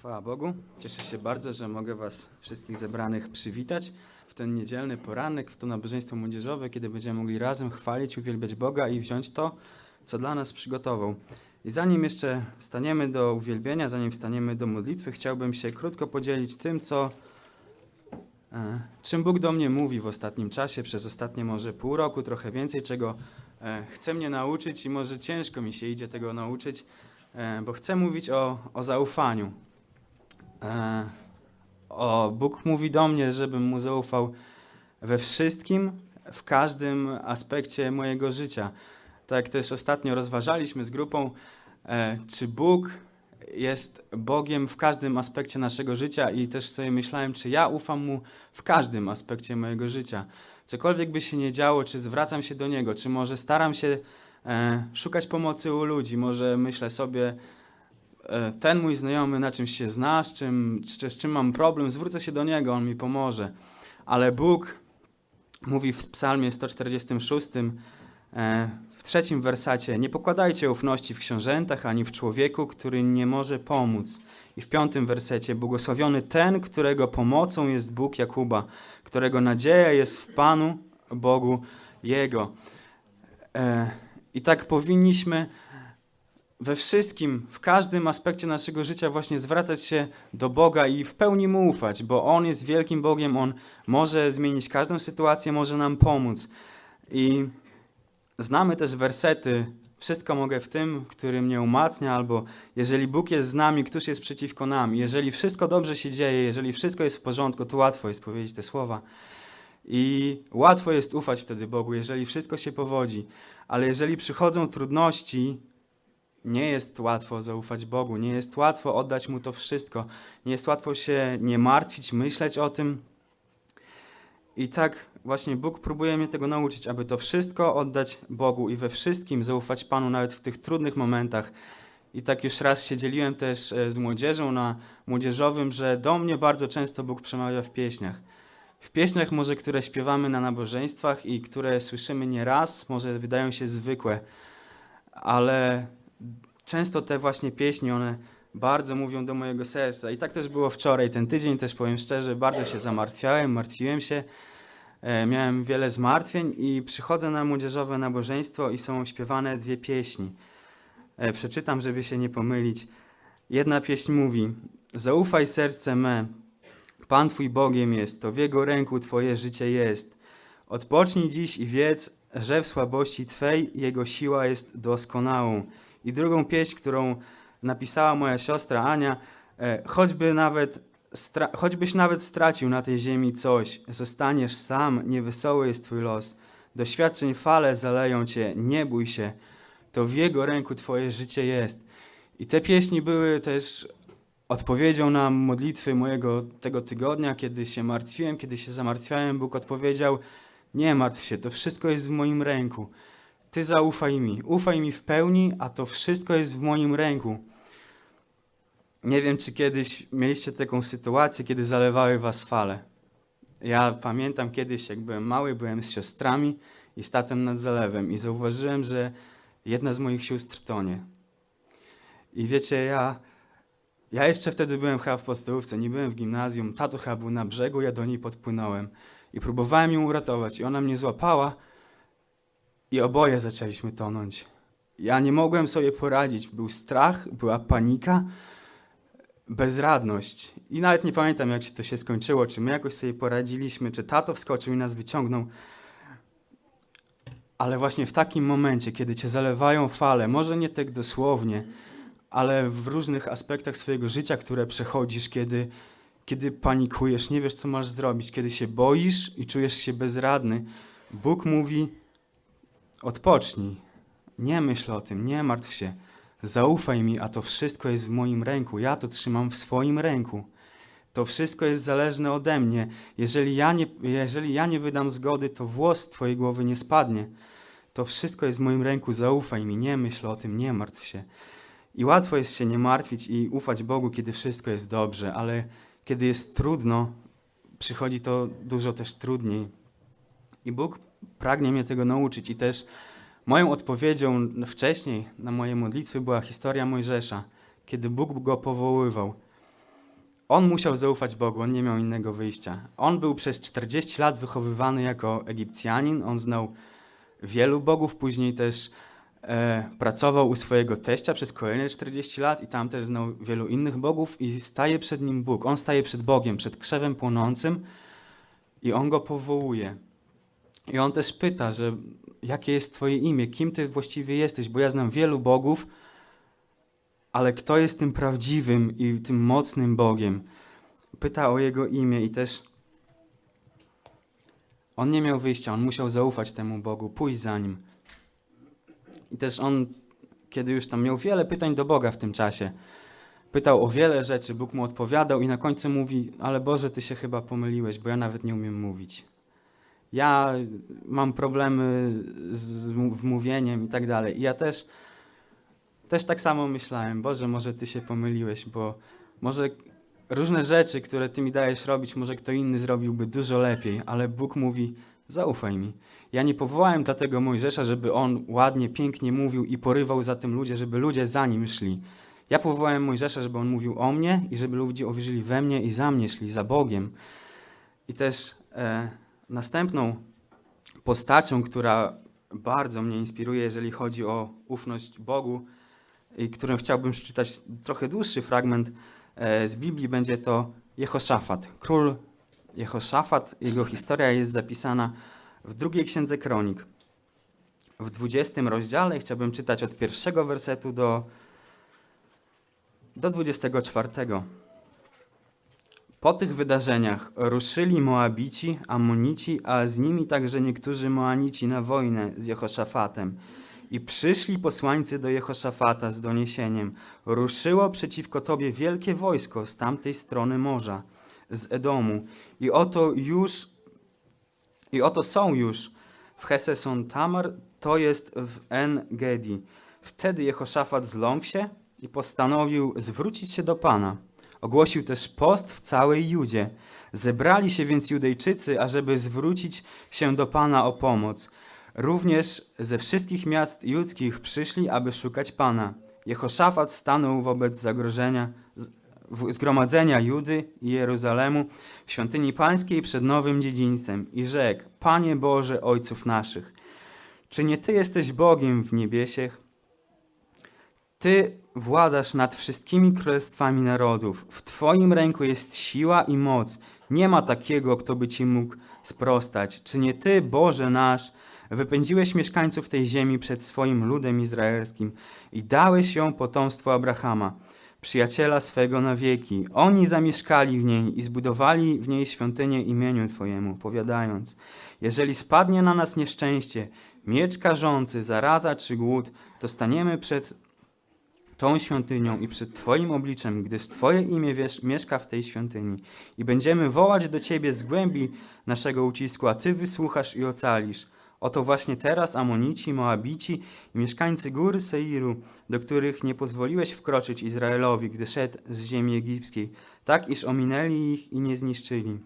Chwała Bogu. Cieszę się bardzo, że mogę Was wszystkich zebranych przywitać w ten niedzielny poranek, w to nabożeństwo młodzieżowe, kiedy będziemy mogli razem chwalić, uwielbiać Boga i wziąć to, co dla nas przygotował. I zanim jeszcze wstaniemy do uwielbienia, zanim wstaniemy do modlitwy, chciałbym się krótko podzielić tym, co, e, czym Bóg do mnie mówi w ostatnim czasie, przez ostatnie może pół roku, trochę więcej, czego e, chce mnie nauczyć i może ciężko mi się idzie tego nauczyć, e, bo chcę mówić o, o zaufaniu. E, o, Bóg mówi do mnie, żebym mu zaufał we wszystkim, w każdym aspekcie mojego życia. Tak też ostatnio rozważaliśmy z grupą, e, czy Bóg jest Bogiem w każdym aspekcie naszego życia i też sobie myślałem, czy ja ufam Mu w każdym aspekcie mojego życia. Cokolwiek by się nie działo, czy zwracam się do Niego, czy może staram się e, szukać pomocy u ludzi, może myślę sobie, ten mój znajomy na czymś się zna, z czym, z czym mam problem, zwrócę się do Niego, On mi pomoże. Ale Bóg mówi w psalmie 146, e, w trzecim wersacie, nie pokładajcie ufności w książętach ani w człowieku, który nie może pomóc. I w piątym wersecie, błogosławiony ten, którego pomocą jest Bóg Jakuba, którego nadzieja jest w Panu, Bogu Jego. E, I tak powinniśmy we wszystkim, w każdym aspekcie naszego życia właśnie zwracać się do Boga i w pełni Mu ufać, bo On jest wielkim Bogiem, On może zmienić każdą sytuację, może nam pomóc. I znamy też wersety, wszystko mogę w tym, który mnie umacnia, albo jeżeli Bóg jest z nami, któż jest przeciwko nam. Jeżeli wszystko dobrze się dzieje, jeżeli wszystko jest w porządku, to łatwo jest powiedzieć te słowa. I łatwo jest ufać wtedy Bogu, jeżeli wszystko się powodzi. Ale jeżeli przychodzą trudności, nie jest łatwo zaufać Bogu, nie jest łatwo oddać Mu to wszystko, nie jest łatwo się nie martwić, myśleć o tym. I tak właśnie Bóg próbuje mnie tego nauczyć, aby to wszystko oddać Bogu i we wszystkim zaufać Panu, nawet w tych trudnych momentach. I tak już raz się dzieliłem też e, z młodzieżą na młodzieżowym, że do mnie bardzo często Bóg przemawia w pieśniach. W pieśniach może, które śpiewamy na nabożeństwach i które słyszymy nieraz, może wydają się zwykłe, ale często te właśnie pieśni, one bardzo mówią do mojego serca. I tak też było wczoraj, ten tydzień też powiem szczerze, bardzo się zamartwiałem, martwiłem się, e, miałem wiele zmartwień i przychodzę na młodzieżowe nabożeństwo i są śpiewane dwie pieśni. E, przeczytam, żeby się nie pomylić. Jedna pieśń mówi: Zaufaj serce me, Pan Twój Bogiem jest, to w Jego ręku Twoje życie jest. Odpocznij dziś i wiedz, że w słabości Twej Jego siła jest doskonałą. I drugą pieśń, którą napisała moja siostra Ania, e, choćby nawet, choćbyś nawet stracił na tej ziemi coś, zostaniesz sam, niewesoły jest Twój los. Doświadczeń fale zaleją Cię, nie bój się, to w Jego ręku Twoje życie jest. I te pieśni były też odpowiedzią na modlitwy mojego tego tygodnia, kiedy się martwiłem, kiedy się zamartwiałem, Bóg odpowiedział: Nie martw się, to wszystko jest w moim ręku. Ty zaufaj mi, ufaj mi w pełni, a to wszystko jest w moim ręku. Nie wiem, czy kiedyś mieliście taką sytuację, kiedy zalewały was fale. Ja pamiętam kiedyś, jak byłem mały, byłem z siostrami i z nad zalewem i zauważyłem, że jedna z moich sióstr tonie. I wiecie, ja, ja jeszcze wtedy byłem chyba w podstawówce, nie byłem w gimnazjum, tato chyba był na brzegu, ja do niej podpłynąłem i próbowałem ją uratować i ona mnie złapała i oboje zaczęliśmy tonąć. Ja nie mogłem sobie poradzić, był strach, była panika, bezradność i nawet nie pamiętam jak się to się skończyło, czy my jakoś sobie poradziliśmy, czy tato wskoczył i nas wyciągnął. Ale właśnie w takim momencie, kiedy cię zalewają fale, może nie tak dosłownie, ale w różnych aspektach swojego życia, które przechodzisz, kiedy, kiedy panikujesz, nie wiesz, co masz zrobić, kiedy się boisz i czujesz się bezradny, Bóg mówi: odpocznij, nie myśl o tym, nie martw się, zaufaj mi, a to wszystko jest w moim ręku, ja to trzymam w swoim ręku. To wszystko jest zależne ode mnie. Jeżeli ja nie, jeżeli ja nie wydam zgody, to włos z Twojej głowy nie spadnie. To wszystko jest w moim ręku, zaufaj mi, nie myśl o tym, nie martw się. I łatwo jest się nie martwić i ufać Bogu, kiedy wszystko jest dobrze, ale kiedy jest trudno, przychodzi to dużo też trudniej. I Bóg pragnie mnie tego nauczyć. I też moją odpowiedzią wcześniej na moje modlitwy była historia Mojżesza, kiedy Bóg go powoływał. on musiał zaufać Bogu, on nie miał innego wyjścia. On był przez 40 lat wychowywany jako Egipcjanin, on znał wielu bogów, później też e, pracował u swojego teścia przez kolejne 40 lat i tam też znał wielu innych bogów i staje przed nim Bóg. On staje przed Bogiem, przed krzewem płonącym i on go powołuje. I on też pyta, że jakie jest twoje imię, kim ty właściwie jesteś, bo ja znam wielu bogów, ale kto jest tym prawdziwym i tym mocnym Bogiem? Pyta o jego imię i też on nie miał wyjścia, on musiał zaufać temu Bogu, pójść za nim. I też on, kiedy już tam miał wiele pytań do Boga w tym czasie, pytał o wiele rzeczy, Bóg mu odpowiadał i na końcu mówi: Ale Boże, ty się chyba pomyliłeś, bo ja nawet nie umiem mówić. Ja mam problemy z w mówieniem i tak dalej. I ja też, też tak samo myślałem: Boże, może ty się pomyliłeś, bo może różne rzeczy, które ty mi dajesz robić, może kto inny zrobiłby dużo lepiej, ale Bóg mówi: Zaufaj mi. Ja nie powołałem dlatego Mojżesza, żeby on ładnie, pięknie mówił i porywał za tym ludzie, żeby ludzie za nim szli. Ja powołałem Mojżesza, żeby on mówił o mnie i żeby ludzie uwierzyli we mnie i za mnie szli, za Bogiem. I też e, następną postacią, która bardzo mnie inspiruje, jeżeli chodzi o ufność Bogu i którą chciałbym przeczytać trochę dłuższy fragment e, z Biblii, będzie to Jehoszafat. Król Jehoszafat, jego historia jest zapisana w drugiej księdze kronik. W 20 rozdziale chciałbym czytać od pierwszego wersetu do, do 24. Po tych wydarzeniach ruszyli Moabici, Amonici, a z nimi także niektórzy Moanici na wojnę z Jehoszafatem. I przyszli posłańcy do Jehoszafata z doniesieniem: Ruszyło przeciwko tobie wielkie wojsko z tamtej strony morza, z Edomu. I oto już, i oto są już w Heseson Tamar, to jest w En-Gedi. Wtedy Jehoszafat zląkł się i postanowił zwrócić się do Pana. Ogłosił też post w całej Judzie. Zebrali się więc Judejczycy, ażeby zwrócić się do Pana o pomoc. Również ze wszystkich miast judzkich przyszli, aby szukać Pana. Jehoszafat stanął wobec zagrożenia zgromadzenia Judy i Jeruzalemu w świątyni pańskiej przed nowym dziedzińcem i rzekł: Panie Boże ojców naszych, czy nie Ty jesteś Bogiem w niebiesiech? Ty władasz nad wszystkimi królestwami narodów. W Twoim ręku jest siła i moc. Nie ma takiego, kto by Ci mógł sprostać. Czy nie Ty, Boże nasz, wypędziłeś mieszkańców tej ziemi przed swoim ludem izraelskim i dałeś ją potomstwu Abrahama, przyjaciela swego na wieki. Oni zamieszkali w niej i zbudowali w niej świątynię imieniu Twojemu, powiadając, jeżeli spadnie na nas nieszczęście, miecz karzący, zaraza czy głód, to staniemy przed tą świątynią i przed Twoim obliczem, gdyż Twoje imię wiesz, mieszka w tej świątyni. I będziemy wołać do Ciebie z głębi naszego ucisku, a Ty wysłuchasz i ocalisz. Oto właśnie teraz Amonici, Moabici i mieszkańcy góry Seiru, do których nie pozwoliłeś wkroczyć Izraelowi, gdy szedł z ziemi egipskiej, tak iż ominęli ich i nie zniszczyli.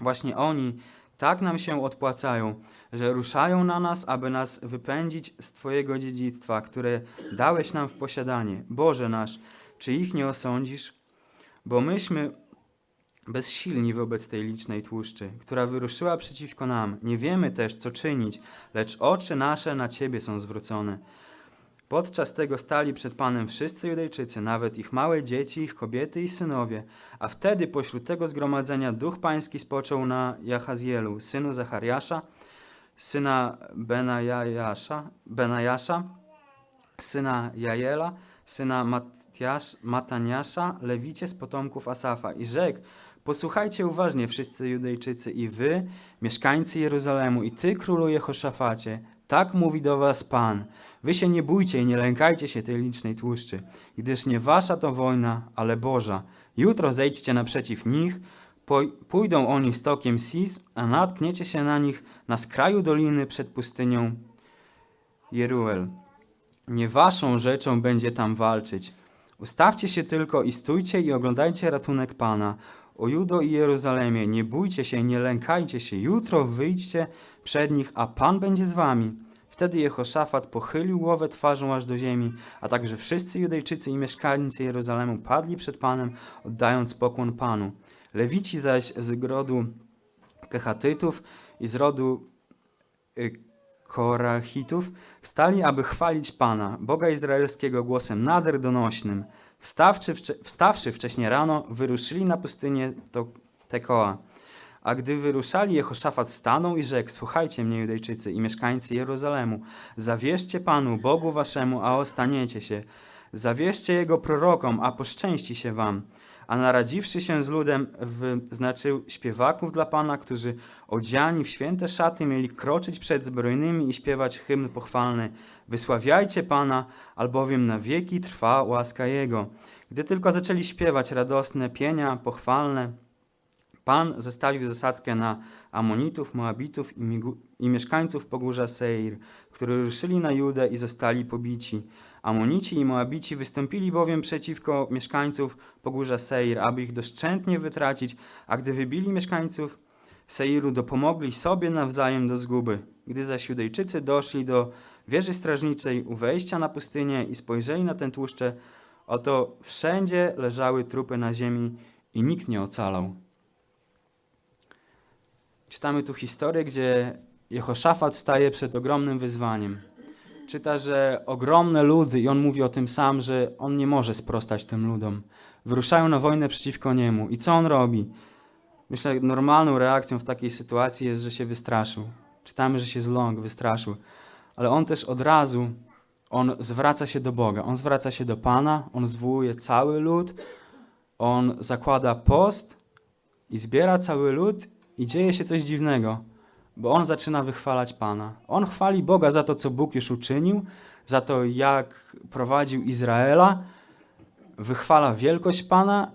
Właśnie oni tak nam się odpłacają, że ruszają na nas, aby nas wypędzić z Twojego dziedzictwa, które dałeś nam w posiadanie. Boże nasz, czy ich nie osądzisz? Bo myśmy bezsilni wobec tej licznej tłuszczy, która wyruszyła przeciwko nam. Nie wiemy też, co czynić, lecz oczy nasze na Ciebie są zwrócone. Podczas tego stali przed Panem wszyscy Judejczycy, nawet ich małe dzieci, ich kobiety i synowie. A wtedy pośród tego zgromadzenia duch pański spoczął na Jachazielu, synu Zachariasza, syna Benajasza, Benajasza syna Jajela, syna Matiasz, Mataniasza, lewicie z potomków Asafa. I rzekł, posłuchajcie uważnie wszyscy Judejczycy i wy, mieszkańcy Jeruzalemu, i ty, królu Jehoszafacie, tak mówi do was Pan. Wy się nie bójcie i nie lękajcie się tej licznej tłuszczy, gdyż nie wasza to wojna, ale Boża. Jutro zejdźcie naprzeciw nich, pójdą oni stokiem Sis, a natkniecie się na nich na skraju doliny przed pustynią Jeruel. Nie waszą rzeczą będzie tam walczyć. Ustawcie się tylko i stójcie i oglądajcie ratunek Pana. O Judo i Jeruzalemie, nie bójcie się, nie lękajcie się. Jutro wyjdźcie przed nich, a Pan będzie z wami. Wtedy Wtedy Jehoszafat pochylił głowę twarzą aż do ziemi, a także wszyscy Judejczycy i mieszkańcy Jerozolemu padli przed Panem, oddając pokłon Panu. Lewici zaś z grodu Kechatytów i z rodu y, Korachitów stali, aby chwalić Pana, Boga Izraelskiego głosem nader donośnym. Wstawszy, wcze- wstawszy wcześnie rano, wyruszyli na pustynię do Tekoa. A gdy wyruszali, Jehoszafat stanął i rzekł, słuchajcie mnie, Judejczycy i mieszkańcy Jerozolemu, zawierzcie Panu, Bogu waszemu, a ostaniecie się. Zawierzcie Jego prorokom, a poszczęści się wam. A naradziwszy się z ludem, wyznaczył śpiewaków dla Pana, którzy odziani w święte szaty mieli kroczyć przed zbrojnymi i śpiewać hymn pochwalny. Wysławiajcie Pana, albowiem na wieki trwa łaska Jego. Gdy tylko zaczęli śpiewać radosne pienia pochwalne, Pan zestawił zasadzkę na Amonitów, Moabitów i, i mieszkańców pogórza Seir, którzy ruszyli na Judę i zostali pobici. Amonici i Moabici wystąpili bowiem przeciwko mieszkańców pogórza Seir, aby ich doszczętnie wytracić, a gdy wybili mieszkańców Seiru, dopomogli sobie nawzajem do zguby. Gdy zaś Judejczycy doszli do wieży strażniczej u wejścia na pustynię i spojrzeli na ten tłuszcze, oto wszędzie leżały trupy na ziemi i nikt nie ocalał. Czytamy tu historię, gdzie Jehoszafat staje przed ogromnym wyzwaniem. Czyta, że ogromne ludy, i on mówi o tym sam, że on nie może sprostać tym ludom. Wyruszają na wojnę przeciwko niemu. I co on robi? Myślę, że normalną reakcją w takiej sytuacji jest, że się wystraszył. Czytamy, że się zląkł, wystraszył. Ale on też od razu, on zwraca się do Boga. On zwraca się do Pana, on zwołuje cały lud, on zakłada post i zbiera cały lud i dzieje się coś dziwnego, bo on zaczyna wychwalać Pana. On chwali Boga za to, co Bóg już uczynił, za to, jak prowadził Izraela, wychwala wielkość Pana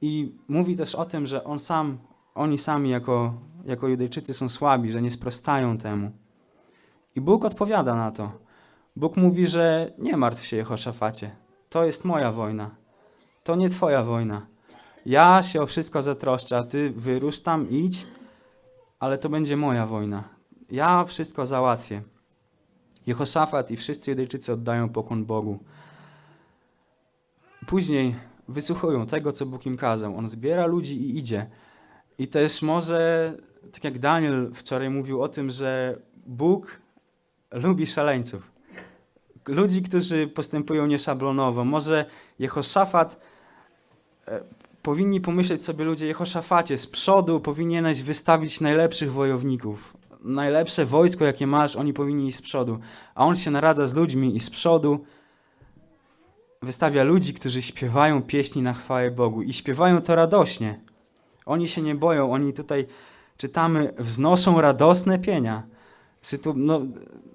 i mówi też o tym, że on sam, oni sami jako, jako Judejczycy są słabi, że nie sprostają temu. I Bóg odpowiada na to. Bóg mówi, że nie martw się, Jehoszafacie. To jest moja wojna. To nie twoja wojna. Ja się o wszystko zatroszczę, a ty wyrusz tam, idź, ale to będzie moja wojna. Ja wszystko załatwię. Jehoszafat i wszyscy Judejczycy oddają pokłon Bogu. Później wysłuchują tego, co Bóg im kazał. On zbiera ludzi i idzie. I też może, tak jak Daniel wczoraj mówił o tym, że Bóg lubi szaleńców. Ludzi, którzy postępują nieszablonowo. Może Jehoszafat e, powinni pomyśleć sobie ludzie, Jehoszafacie, z przodu powinieneś wystawić najlepszych wojowników. Najlepsze wojsko, jakie masz, oni powinni iść z przodu. A on się naradza z ludźmi i z przodu wystawia ludzi, którzy śpiewają pieśni na chwałę Bogu i śpiewają to radośnie. Oni się nie boją, oni tutaj czytamy, wznoszą radosne pienia. Sytu, no,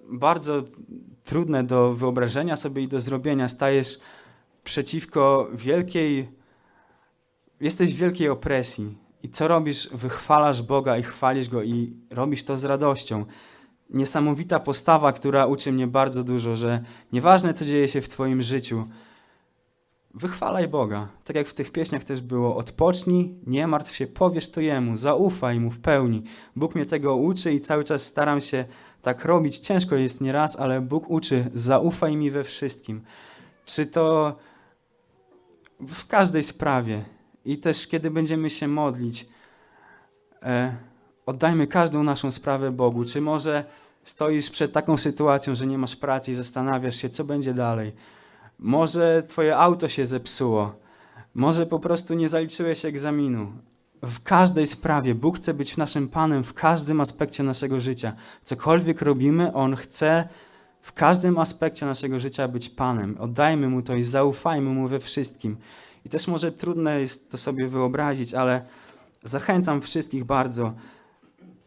bardzo trudne do wyobrażenia sobie i do zrobienia. Stajesz przeciwko wielkiej jesteś w wielkiej opresji i co robisz? Wychwalasz Boga i chwalisz Go i robisz to z radością. Niesamowita postawa, która uczy mnie bardzo dużo, że nieważne co dzieje się w Twoim życiu, wychwalaj Boga. Tak jak w tych pieśniach też było, odpocznij, nie martw się, powiesz to Jemu, zaufaj Mu w pełni. Bóg mnie tego uczy i cały czas staram się tak robić. Ciężko jest nieraz, ale Bóg uczy, zaufaj mi we wszystkim. Czy to w każdej sprawie, i też kiedy będziemy się modlić, e, oddajmy każdą naszą sprawę Bogu. Czy może stoisz przed taką sytuacją, że nie masz pracy i zastanawiasz się, co będzie dalej? Może twoje auto się zepsuło. Może po prostu nie zaliczyłeś egzaminu. W każdej sprawie Bóg chce być naszym Panem w każdym aspekcie naszego życia. Cokolwiek robimy, On chce w każdym aspekcie naszego życia być Panem. Oddajmy Mu to i zaufajmy Mu we wszystkim. I też może trudne jest to sobie wyobrazić, ale zachęcam wszystkich bardzo.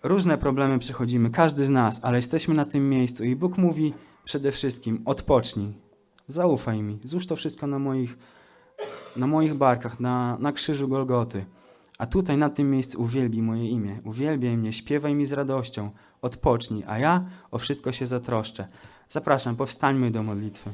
Różne problemy przechodzimy, każdy z nas, ale jesteśmy na tym miejscu i Bóg mówi przede wszystkim: odpocznij, zaufaj mi, złóż to wszystko na moich, na moich barkach, na, na krzyżu Golgoty. A tutaj na tym miejscu uwielbij moje imię, uwielbiaj mnie, śpiewaj mi z radością, odpocznij, a ja o wszystko się zatroszczę. Zapraszam, powstańmy do modlitwy.